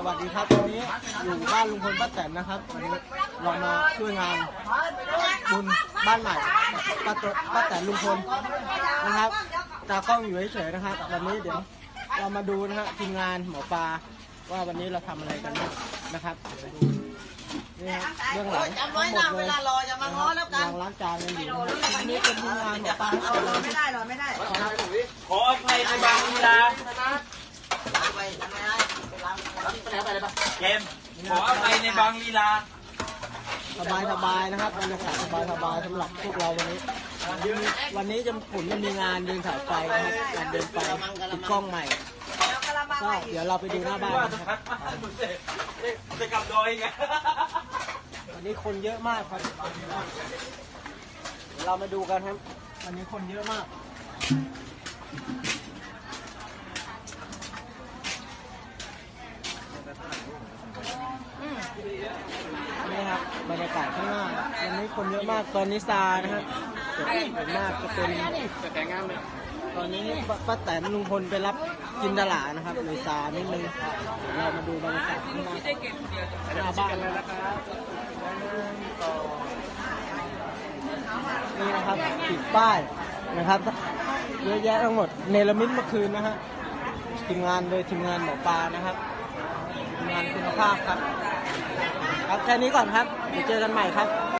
สวัสดีครับวันนี้อยู่บ้านลุงพลป้าแตนนะครับวันนี้เรามาช่วยงานบุญบ้านใหม่ป้าตป้าแตนลุงพลนะครับตากล้องอยู่เฉยๆนะครับวันนี้เดี๋ยวเรามาดูนะฮะทีมงานหมอปลาว่าวันนี้เราทำอะไรกันบ้างนะครับเดี๋ยวดูนี่ฮะเรื่องหลังจำไว้นะเวลารออย่ามาง้อแล้วกันยังล้างจานกันอยู่นะครับวันนี้เป็นทีมงานหมอปลาทั้งหมดเลยไม่ได้หรอไม่ได้ขออภัยในบางเวลา ไปทำไมได้ไปล้าง เกมขออภัยในบางลีลา สบายสบายๆนะครับบรรยากาศสบายสบายๆสำหรับพวกเราวันนี้ วันนี้จะผมจะมีงานเดินสายไฟนะครับการเดินไฟติดกล้องใหม่แล้วกระมังก็ใหม่เดี๋ยวเราไปดูหน้าบ้านว่านะจะครับพัดมามึงเสร็จจะกลับดอยไงวันนี้คนเยอะมากครับเดี๋ยวเรามาดูกันครับวันนี้คนเยอะมาก นี่ครั บรรยากาศข้างหน้าวันนี้คนเยอะมากตอนนี้ซานะครับเห็นมากจะเป็นตอนนี้ป้าแตนลุงพลไปรับกินดลานะครับเลยซานิดนึงเรามาดูบรรยากาศข้างหน้าหน้าบ้านนะครับนี่นะครับติดป้ายนะครับเยอะแยะทั้งหมดเนรมิตเมื่อคืนนะฮะทีมงานโดยทีมงานหมอปลานะครับทีมงานคุณภาพครับ ครับแค่นี้ก่อนครับเดี๋ยวเจอกันใหม่ครับ